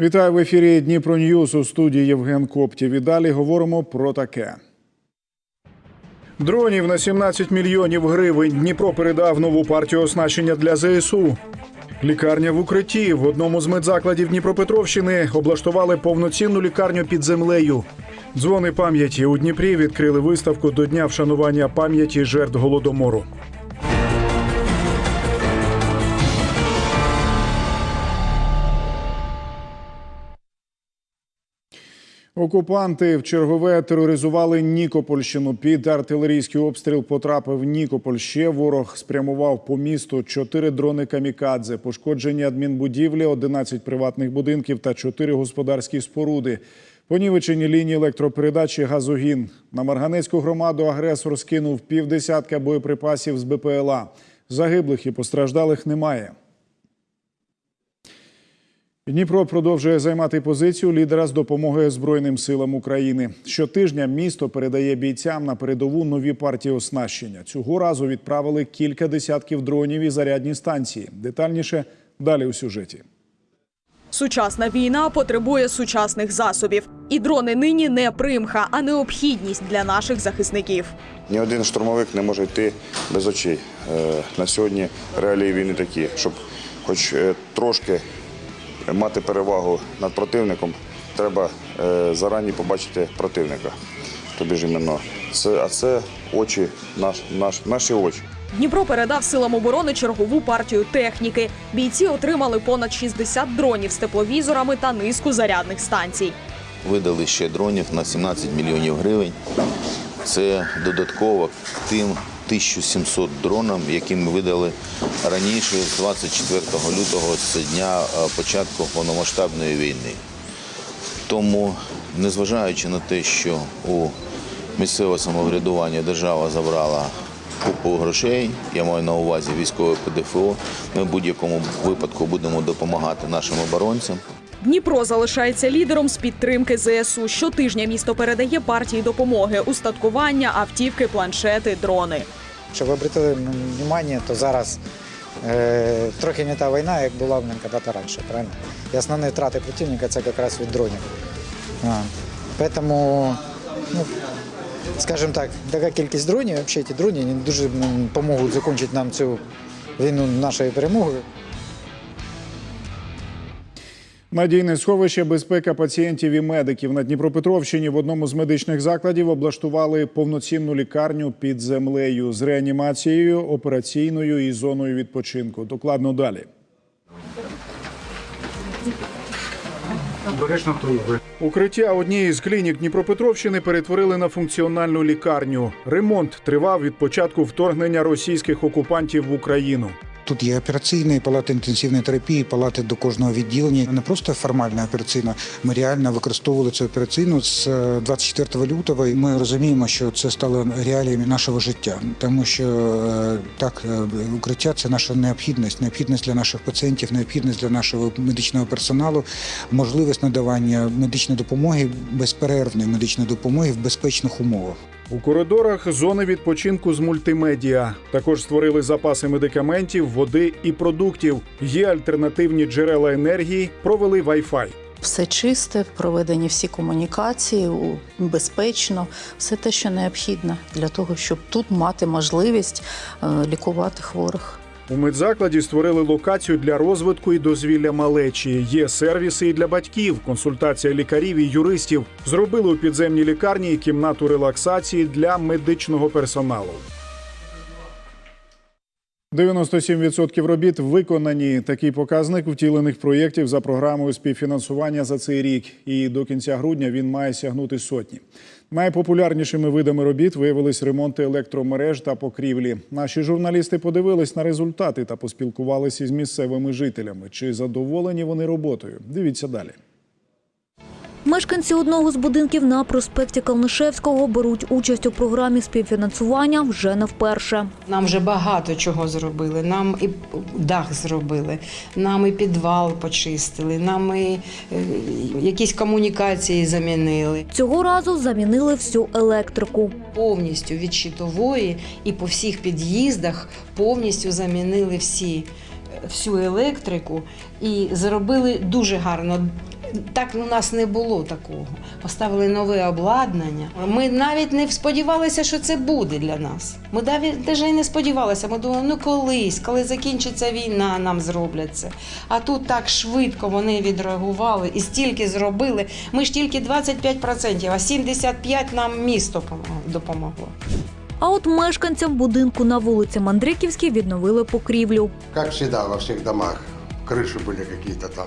Вітаю в ефірі Дніпро Ньюс у студії Євген Коптів. І далі говоримо про таке. Дронів на 17 мільйонів гривень. Дніпро передав нову партію оснащення для ЗСУ. Лікарня в укритті в одному з медзакладів Дніпропетровщини облаштували повноцінну лікарню під землею. Дзвони пам'яті у Дніпрі відкрили виставку до дня вшанування пам'яті жертв голодомору. Окупанти в чергове тероризували Нікопольщину. Під артилерійський обстріл потрапив Нікополь. Ще ворог спрямував по місту чотири дрони камікадзе, пошкоджені адмінбудівлі, 11 приватних будинків та чотири господарські споруди. Понівечені лінії електропередачі газогін. На Марганецьку громаду агресор скинув півдесятка боєприпасів з БПЛА. Загиблих і постраждалих немає. Дніпро продовжує займати позицію лідера з допомогою Збройним силам України. Щотижня місто передає бійцям на передову нові партії оснащення. Цього разу відправили кілька десятків дронів і зарядні станції. Детальніше далі у сюжеті. Сучасна війна потребує сучасних засобів. І дрони нині не примха, а необхідність для наших захисників. Ні один штурмовик не може йти без очей. Е, На сьогодні реалії війни такі, щоб хоч е, трошки мати перевагу над противником, треба е, зарані побачити противника. Тобі ж іменно це, а це очі, наш, наш, наші очі. Дніпро передав силам оборони чергову партію техніки. Бійці отримали понад 60 дронів з тепловізорами та низку зарядних станцій. Видали ще дронів на 17 мільйонів гривень. Це додатково тим 1700 дронам, які ми видали раніше, з 24 лютого, з дня е, початку повномасштабної війни. Тому, незважаючи на те, що у місцеве самоврядування держава забрала купу грошей, я маю на увазі військове ПДФО, ми в будь-якому випадку будемо допомагати нашим оборонцям. Дніпро залишається лідером з підтримки ЗСУ. Щотижня місто передає партії допомоги, устаткування, автівки, планшети, дрони. Щоб ви обратили увагу, то зараз е, трохи не та війна, як була блин, коли-то раніше? І основні втрати противника це якраз від дронів. А, Поэтому, ну, скажімо так, така кількість дронів, взагалі ті дрони вони дуже допоможуть закінчити нам цю війну нашою перемогою. Надійне сховище безпека пацієнтів і медиків на Дніпропетровщині в одному з медичних закладів облаштували повноцінну лікарню під землею з реанімацією, операційною і зоною відпочинку. Докладно далі. Укриття однієї з клінік Дніпропетровщини перетворили на функціональну лікарню. Ремонт тривав від початку вторгнення російських окупантів в Україну. Тут є операційні, палати інтенсивної терапії, палати до кожного відділення. Не просто формальна операційна. Ми реально використовували цю операційну з е, 24 лютого. І ми розуміємо, що це стало реаліями нашого життя, тому що е, так е, укриття це наша необхідність, необхідність для наших пацієнтів, необхідність для нашого медичного персоналу, можливість надавання медичної допомоги, безперервної медичної допомоги в безпечних умовах. У коридорах зони відпочинку з мультимедіа. Також створили запаси медикаментів, води і продуктів. Є альтернативні джерела енергії, провели Wi-Fi. Все чисте, проведені всі комунікації безпечно, все те, що необхідно для того, щоб тут мати можливість е, лікувати хворих. У медзакладі створили локацію для розвитку і дозвілля малечі. Є сервіси і для батьків, консультація лікарів і юристів. Зробили у підземній лікарні кімнату релаксації для медичного персоналу. 97% робіт виконані. Такий показник втілених проєктів за програмою співфінансування за цей рік. І до кінця грудня він має сягнути сотні. Найпопулярнішими видами робіт виявились ремонти електромереж та покрівлі. Наші журналісти подивились на результати та поспілкувалися із місцевими жителями. Чи задоволені вони роботою? Дивіться далі. Мешканці одного з будинків на проспекті Калнишевського беруть участь у програмі співфінансування вже не вперше. Нам вже багато чого зробили. Нам і дах зробили, нам і підвал почистили, нам і е, якісь комунікації замінили. Цього разу замінили всю електрику. Повністю від щитової і по всіх під'їздах повністю замінили всі, всю електрику і зробили дуже гарно. Так у нас не було такого. Поставили нове обладнання. Ми навіть не сподівалися, що це буде для нас. Ми навіть і не сподівалися. Ми думали, ну колись, коли закінчиться війна, нам зроблять це. А тут так швидко вони відреагували і стільки зробили. Ми ж тільки 25%, а 75% нам місто помо- допомогло. А от мешканцям будинку на вулиці Мандриківській відновили покрівлю. Как всегда во всех домах, крыши были какие-то там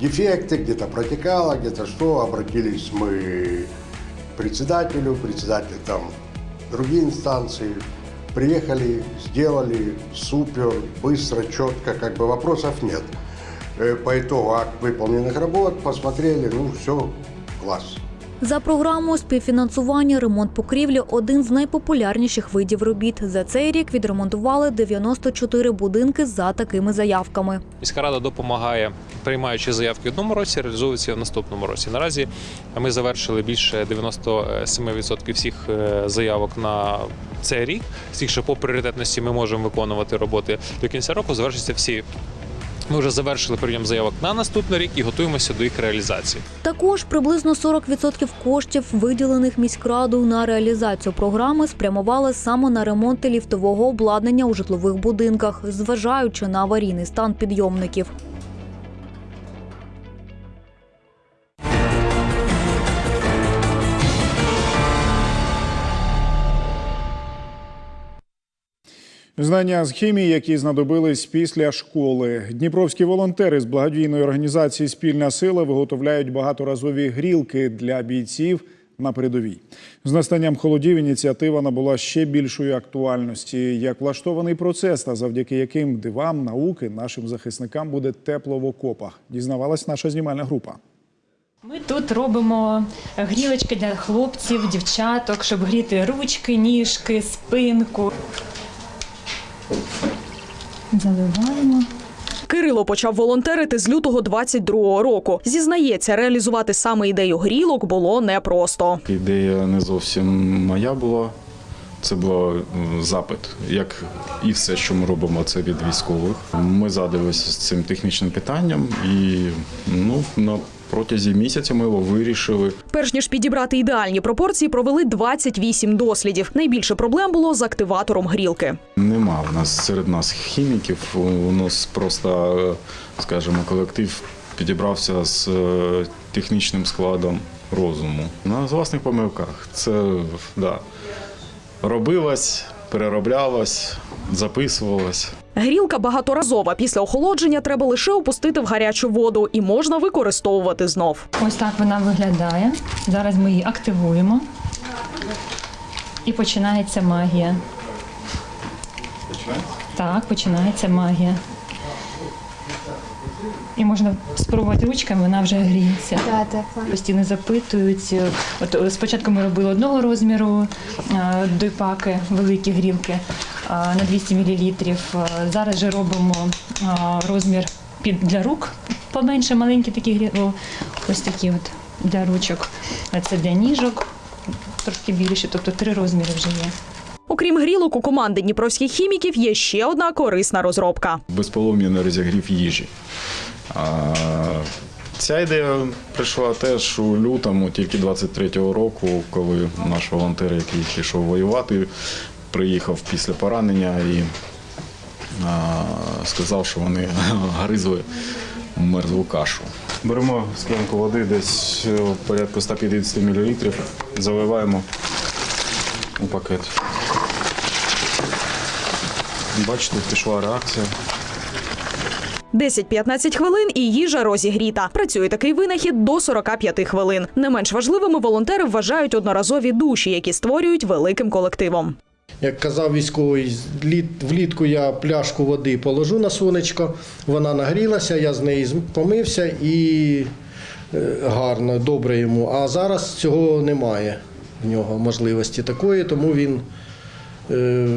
дефекты, где-то протекало, где-то что. Обратились мы к председателю, председатель там другие инстанции. Приехали, сделали супер, быстро, четко, как бы вопросов нет. Э, По итогу акт выполненных работ посмотрели, ну все, класс. За програмою співфінансування ремонт покрівлі один з найпопулярніших видів робіт. За цей рік відремонтували 94 будинки за такими заявками. Міська рада допомагає, приймаючи заявки в одному році, реалізовується в наступному році. Наразі ми завершили більше 97% всіх е, заявок на цей рік. Всіх, що по пріоритетності ми можемо виконувати роботи до кінця року, завершаться всі. Ми вже завершили прийом заявок на наступний рік і готуємося до їх реалізації. Також приблизно 40% коштів, виділених міськрадою на реалізацію програми, спрямували саме на ремонти ліфтового обладнання у житлових будинках, зважаючи на аварійний стан підйомників. Знання з хімії, які знадобились після школи. Дніпровські волонтери з благодійної організації Спільна сила виготовляють багаторазові грілки для бійців на передовій. З настанням холодів ініціатива набула ще більшої актуальності. Як влаштований процес, та завдяки яким дивам науки нашим захисникам буде тепло в окопах, дізнавалась наша знімальна група. Ми тут робимо грілочки для хлопців, дівчаток, щоб гріти ручки, ніжки, спинку. Заливаємо. Кирило почав волонтерити з лютого 22-го року. Зізнається, реалізувати саме ідею грілок було непросто. Ідея не зовсім моя була. Це був е, запит, як і все, що ми робимо, це від військових. Ми задалися з цим технічним питанням, і ну на протязі місяця ми його вирішили. Перш ніж підібрати ідеальні пропорції, провели 28 дослідів. Найбільше проблем було з активатором грілки. Нема в нас серед нас хіміків. У нас просто, е, скажімо, колектив підібрався з е, технічним складом розуму. На власних помилках це да, робилось, перероблялось, записувалось. Грілка багаторазова. Після охолодження треба лише опустити в гарячу воду і можна використовувати знов. Ось так вона виглядає. Зараз ми її активуємо. І починається магія. Так, починається магія. І можна спробувати ручками, вона вже гріється. Постійно запитують. От е, спочатку ми робили одного розміру дойпаки, великі грілки на 200 мл. Зараз же робимо е, розмір під для рук, поменше, маленькі такі. Ось такі от для ручок. А Це для ніжок, трошки більше, тобто три розміри вже є. Окрім грілок, у команди дніпровських хіміків є ще одна корисна розробка. безполом'яний розігрів їжі. А, ця ідея прийшла теж у лютому, тільки 23-го року, коли наш волонтер, який пішов воювати, приїхав після поранення і а, сказав, що вони гризли мерзлу кашу. Беремо склянку води десь е, порядку 150 мл, заливаємо у пакет. Бачите, пішла реакція. 10-15 хвилин і їжа розігріта. Працює такий винахід до 45 хвилин. Не менш важливими волонтери вважають одноразові душі, які створюють великим колективом. Як казав військовий, влітку я пляшку води положу на сонечко, вона нагрілася, я з неї помився і е, гарно, добре йому. А зараз цього немає в нього можливості такої, тому він е,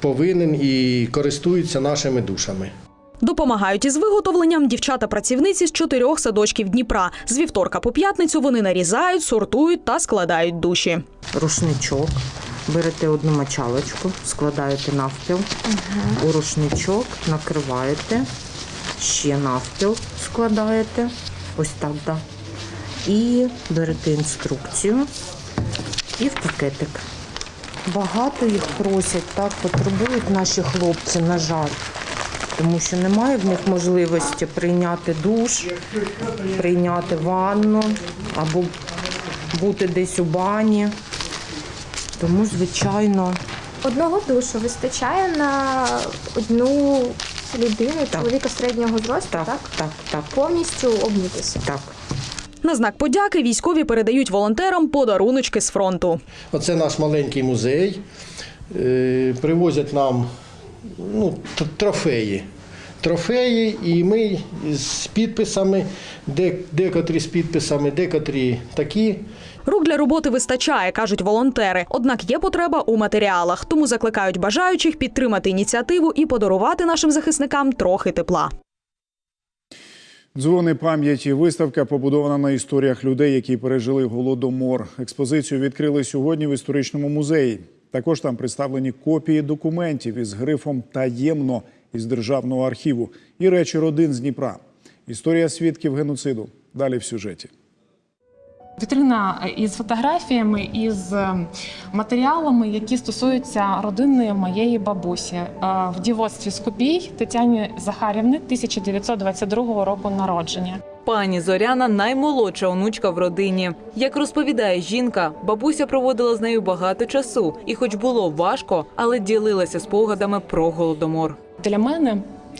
повинен і користується нашими душами. Допомагають із виготовленням дівчата-працівниці з чотирьох садочків Дніпра. З вівторка по п'ятницю вони нарізають, сортують та складають душі. рушничок. Берете одну мочалочку, складаєте навпіл, у рушничок накриваєте, ще навпіл складаєте, Ось так, да. І берете інструкцію і в пакетик. Багато їх просять, так, потребують наші хлопці, на жаль. Тому що немає в них можливості прийняти душ, прийняти ванну або бути десь у бані. Тому, звичайно, Одного душу вистачає на одну людину, чоловіка середнього зросту, так? так, так, так, Повністю обмитися. так. На знак подяки військові передають волонтерам подаруночки з фронту. Оце наш маленький музей. Е, Привозять нам ну, трофеї. Трофеї, і ми з підписами, декотрі з підписами, декотрі такі. Рук для роботи вистачає, кажуть волонтери. Однак є потреба у матеріалах, тому закликають бажаючих підтримати ініціативу і подарувати нашим захисникам трохи тепла. Дзвони пам'яті. Виставка побудована на історіях людей, які пережили голодомор. Експозицію відкрили сьогодні в історичному музеї. Також там представлені копії документів із грифом таємно із державного архіву і речі родин з Дніпра. Історія свідків геноциду. Далі в сюжеті. Вітрина із фотографіями, із е, матеріалами, які стосуються родини моєї бабусі Е, в дівоцтві Скубій Тетяні Захарівни 1922 року народження. Пані Зоряна наймолодша онучка в родині. Як розповідає жінка, бабуся проводила з нею багато часу, і, хоч було важко, але ділилася спогадами про голодомор. Для мене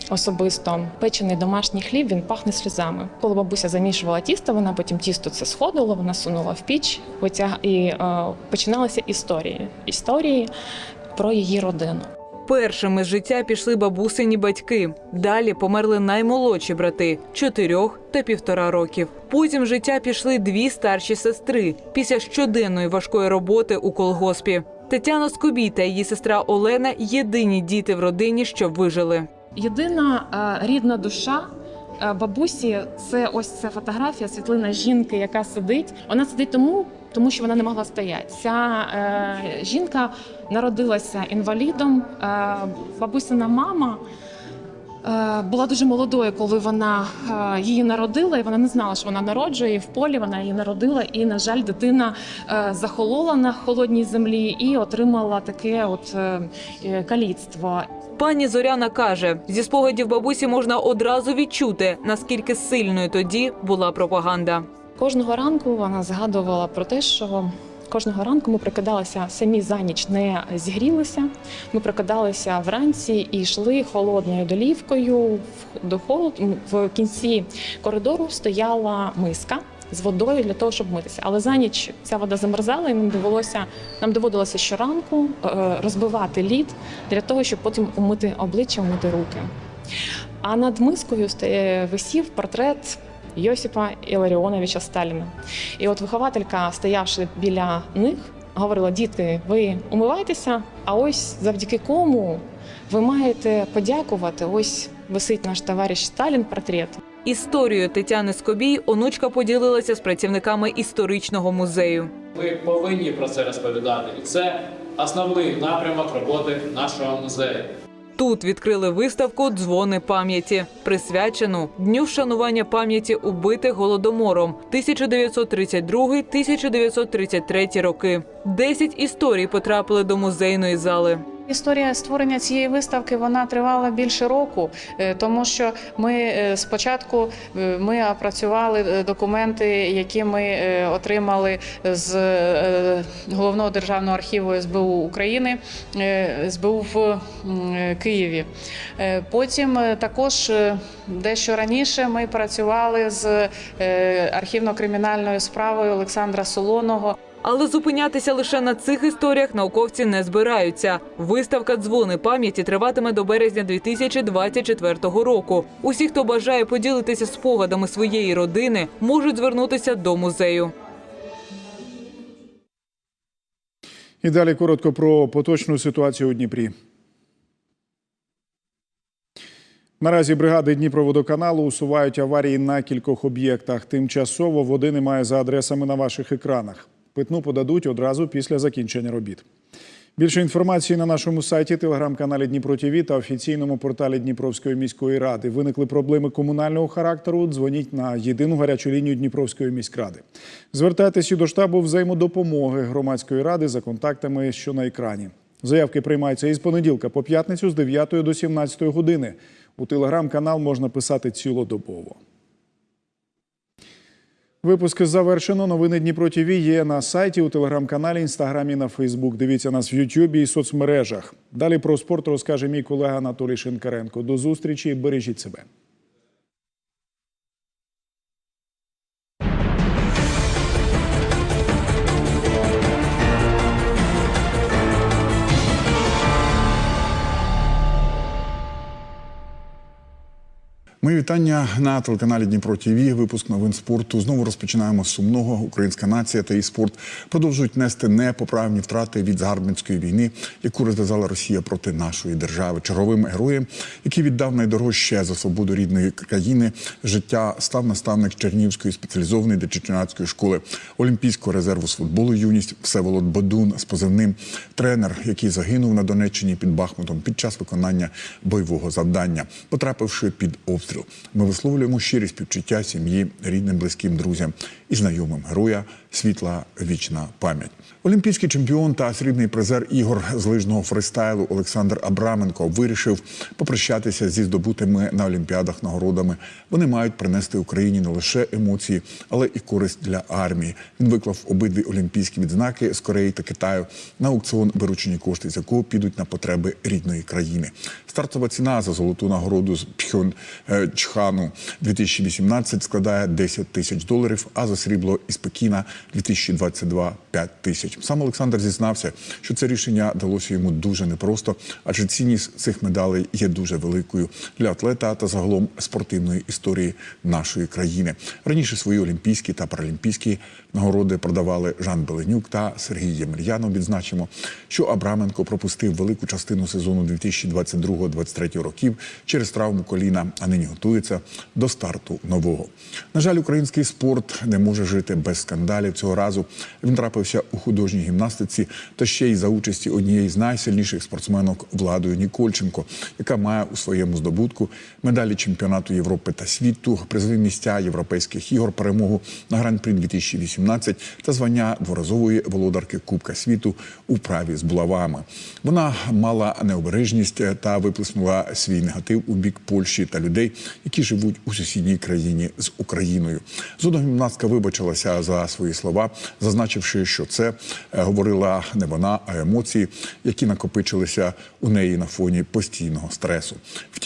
особисто печений домашній хліб він пахне сльозами. Коли бабуся замішувала тісто, вона потім тісто це сходила, вона сунула в піч, витяг і е, починалися історії. Історії про її родину. Першими з життя пішли бабусині батьки. Далі померли наймолодші брати чотирьох та півтора років. Потім життя пішли дві старші сестри після щоденної важкої роботи у колгоспі. Тетяна Скобій та її сестра Олена єдині діти в родині, що вижили. Єдина е, рідна душа е, бабусі це ось ця фотографія, світлина жінки, яка сидить. Вона сидить тому, тому що вона не могла стояти. Ця е, жінка народилася інвалідом. Е, бабусина мама. е, Була дуже молодою, коли вона е, її народила, і вона не знала, що вона народжує. І в полі вона її народила. І, на жаль, дитина е, захолола на холодній землі і отримала таке от е, е, каліцтво. Пані Зоряна каже, зі спогадів бабусі можна одразу відчути, наскільки сильною тоді була пропаганда. Кожного ранку вона згадувала про те, що кожного ранку ми прокидалися самі за ніч, не зігрілися. Ми прокидалися вранці і йшли холодною долівкою в- до холод. В кінці коридору стояла миска. З водою для того, щоб митися, але за ніч ця вода замерзала, і нам довелося нам доводилося щоранку е, розбивати лід для того, щоб потім умити обличчя, умити руки. А над мискою висів портрет Йосипа Іларіоновича Сталіна. І от вихователька, стоявши біля них, говорила: діти, ви умивайтеся, а ось завдяки кому ви маєте подякувати. Ось висить наш товариш Сталін портрет. Історією Тетяни Скобій онучка поділилася з працівниками історичного музею. Ми повинні про це розповідати, і це основний напрямок роботи нашого музею. Тут відкрили виставку Дзвони пам'яті, присвячену дню вшанування пам'яті убитих голодомором 1932-1933 роки. Десять історій потрапили до музейної зали. Історія створення цієї виставки вона тривала більше року, е, тому що ми е, спочатку е, ми опрацювали документи, які ми отримали з головного державного архіву СБУ України, СБУ в Києві. Потім також дещо раніше ми працювали з архівно-кримінальною справою Олександра Солоного. Але зупинятися лише на цих історіях науковці не збираються. Виставка Дзвони пам'яті триватиме до березня 2024 року. Усі, хто бажає поділитися спогадами своєї родини, можуть звернутися до музею. І далі коротко про поточну ситуацію у Дніпрі. Наразі бригади Дніпроводоканалу усувають аварії на кількох об'єктах. Тимчасово води немає за адресами на ваших екранах. Питну подадуть одразу після закінчення робіт. Більше інформації на нашому сайті, телеграм-каналі Дніпро ТІВІ та офіційному порталі Дніпровської міської ради. Виникли проблеми комунального характеру. Дзвоніть на єдину гарячу лінію Дніпровської міськради. Звертайтеся до штабу взаємодопомоги громадської ради за контактами, що на екрані. Заявки приймаються із понеділка по п'ятницю з 9 до 17 години. У телеграм-канал можна писати цілодобово. Випуск завершено. Новини Дніпро ТІВІ є на сайті, у телеграм-каналі, інстаграмі, на Фейсбук. Дивіться нас в Ютубі і соцмережах. Далі про спорт розкаже мій колега Анатолій Шинкаренко. До зустрічі бережіть себе. Мої вітання на телеканалі Дніпро ТІВІ. Випуск новин спорту. Знову розпочинаємо з сумного. Українська нація та її спорт продовжують нести непоправні втрати від загарбницької війни, яку розв'язала Росія проти нашої держави. Черговим героєм, який віддав найдорожче за свободу рідної країни, життя став наставник Чернівської спеціалізованої дитячо-юнацької школи Олімпійського резерву з футболу юність Всеволод Бодун з позивним тренер, який загинув на Донеччині під Бахмутом під час виконання бойового завдання, потрапивши під обстріл. Ми висловлюємо щирі співчуття сім'ї, рідним, близьким друзям і знайомим героя. Світла вічна пам'ять. Олімпійський чемпіон та срібний призер ігор з лижного фристайлу Олександр Абраменко вирішив попрощатися зі здобутими на олімпіадах нагородами. Вони мають принести Україні не лише емоції, але і користь для армії. Він виклав обидві олімпійські відзнаки з Кореї та Китаю на аукціон, виручені кошти з якого підуть на потреби рідної країни. Стартова ціна за золоту нагороду з Пхьончхану 2018 складає 10 тисяч доларів, а за срібло із Пекіна 2022 – 5 тисяч. Сам Олександр зізнався, що це рішення далося йому дуже непросто, адже цінність цих медалей є дуже великою для атлета та загалом спортивної історії нашої країни. Раніше свої олімпійські та паралімпійські нагороди продавали Жан Беленюк та Сергій Ємельянов. Відзначимо, що Абраменко пропустив велику частину сезону 2022-2023 років через травму коліна, а нині готується до старту нового. На жаль, український спорт не може жити без скандалів. Цього разу він трапився у художній гімнастиці та ще й за участі однієї з найсильніших спортсменок Владою Нікольченко, яка має у своєму здобутку медалі чемпіонату Європи та світу, призові місця європейських ігор, перемогу на гран-прі 2018 та звання дворазової володарки Кубка світу у праві з булавами. Вона мала необережність та виплеснула свій негатив у бік Польщі та людей, які живуть у сусідній країні з Україною. Згодом гімнастка вибачилася за свої слова, зазначивши, що це е, говорила не вона, а емоції, які накопичилися у неї на фоні постійного стресу.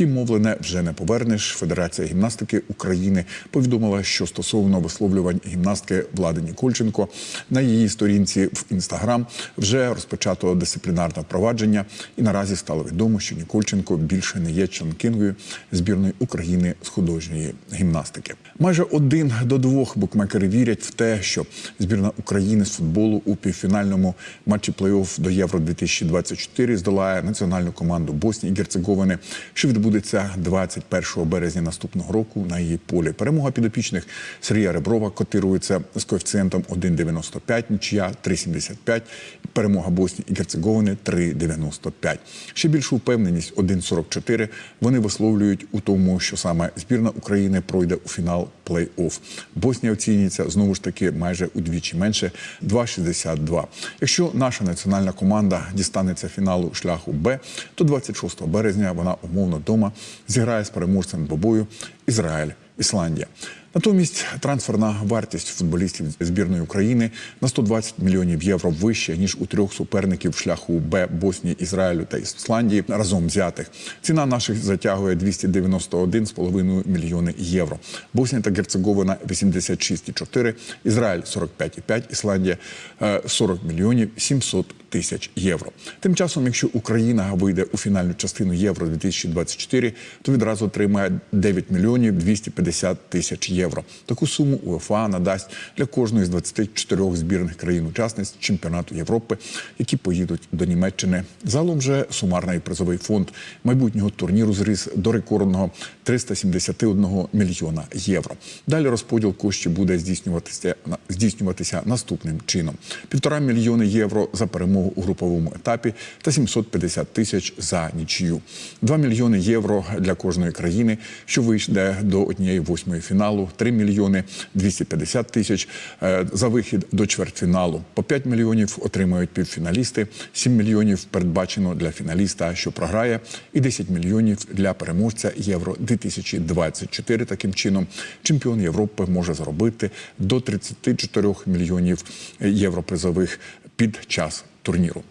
Втім, мовлене вже не повернеш. Федерація гімнастики України повідомила, що стосовно висловлювань гімнастки Влади Нікольченко на її сторінці в інстаграм вже розпочато дисциплінарне провадження, і наразі стало відомо, що Нікольченко більше не є членкингою збірної України з художньої гімнастики. Майже один до двох букмекери вірять в те, що збірна України з футболу у півфінальному матчі плей-офф до Євро 2024 здолає національну команду Боснії і Герцеговини, що відбудеться 21 березня наступного року на її полі. Перемога підопічних Сергія Реброва котирується з коефіцієнтом 1,95, нічия 3,75, перемога Боснії і Герцеговини 3,95. Ще більшу впевненість 1,44 вони висловлюють у тому, що саме збірна України пройде у фінал плей-офф. Боснія оцінюється знову ж таки майже удвічі менше 2,62. Якщо наша національна команда дістанеться фіналу шляху Б, то 26 березня вона умовно вдома зіграє з переможцем двобою Ізраїль. Ісландія. Натомість трансферна вартість футболістів збірної України на 120 мільйонів євро вища ніж у трьох суперників шляху Б Боснії, Ізраїлю та Ісландії разом взятих. Ціна наших затягує 291,5 мільйони євро. Боснія та Герцеговина 86,4, Ізраїль 45,5, Ісландія е, 40 мільйонів 700 тисяч євро. Тим часом, якщо Україна вийде у фінальну частину Євро 2024, то відразу отримає 9 мільйонів 250 тисяч євро. Таку суму УЕФА надасть для кожної з 24 збірних країн-учасниць чемпіонату Європи, які поїдуть до Німеччини. Залом же сумарний призовий фонд майбутнього турніру зріс до рекордного 371 мільйона євро. Далі розподіл коштів буде здійснюватися здійснюватися наступним чином: півтора мільйони євро за перемогу у груповому етапі та 750 тисяч за нічию. 2 мільйони євро для кожної країни, що вийде до однієї восьмої фіналу, 3 мільйони 250 тисяч е, за вихід до чвертьфіналу. По 5 мільйонів отримають півфіналісти, 7 мільйонів передбачено для фіналіста, що програє, і 10 мільйонів для переможця Євро 2024. Таким чином, чемпіон Європи може заробити до 34 мільйонів євро призових під час турніру.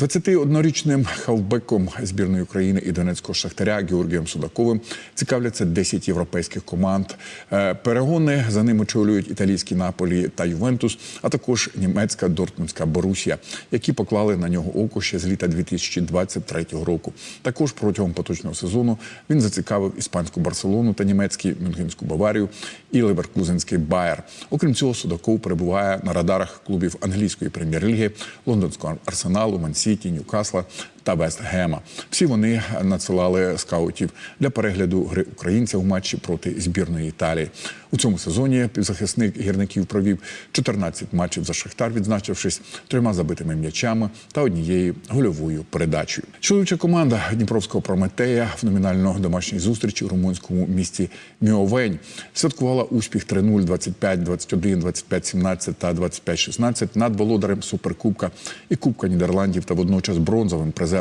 21-річним хавбеком збірної України і Донецького шахтаря Георгієм Судаковим цікавляться 10 європейських команд. Е, Перегони за ним очолюють італійські Наполі та Ювентус, а також німецька Дортмундська Борусія, які поклали на нього око ще з літа 2023 року. Також протягом поточного сезону він зацікавив іспанську Барселону та німецьку Мюнхенську Баварію і Леверкузенський Байер. Окрім цього, Судаков перебуває на радарах клубів англійської прем'єр-ліги, лондонського арсеналу, Мансіті, Ньюкасла та Вестгема. Всі вони надсилали скаутів для перегляду гри українця у матчі проти збірної Італії. У цьому сезоні півзахисник гірників провів 14 матчів за Шахтар, відзначившись трьома забитими м'ячами та однією гольовою передачею. Чоловіча команда Дніпровського Прометея в номінально домашній зустрічі у румунському місті Міовень святкувала успіх 3-0, 25-21, 25-17 та 25-16 над володарем Суперкубка і Кубка Нідерландів та водночас бронзовим призером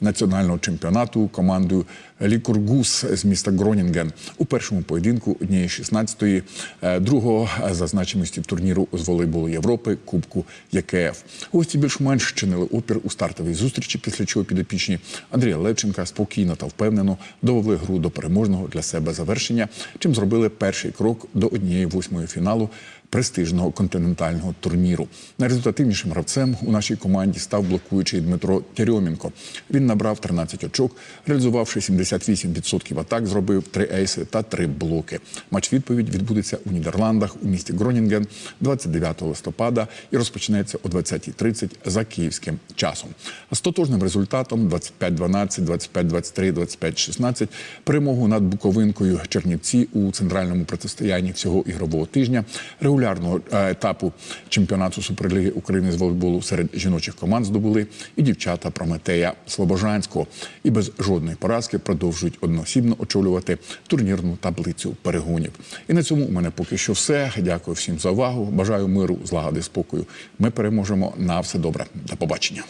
національного чемпіонату командою Лікургус з міста Гронінген у першому поєдинку однієї 16-ї, е, другого за значимості турніру з волейболу Європи Кубку ЄКФ. Гості більш-менш чинили опір у стартовій зустрічі, після чого підопічні Андрія Левченка спокійно та впевнено довели гру до переможного для себе завершення, чим зробили перший крок до однієї восьмої фіналу престижного континентального турніру. Найрезультативнішим гравцем у нашій команді став блокуючий Дмитро Тєрьомінко. Він набрав 13 очок, реалізувавши 78% атак, зробив три ейси та три блоки. Матч відповідь відбудеться у Нідерландах у місті Гронінген 29 листопада і розпочнеться о 20.30 за київським часом. З тотожним результатом 25-12, 25-23, 25-16 перемогу над Буковинкою Чернівці у центральному протистоянні всього ігрового тижня регулярного е, етапу чемпіонату Суперліги України з волейболу серед жіночих команд здобули і дівчата Прометея Слобожанського. І без жодної поразки продовжують одноосібно очолювати турнірну таблицю перегонів. І на цьому у мене поки що все. Дякую всім за увагу. Бажаю миру, злагоди, спокою. Ми переможемо на все добре. До побачення.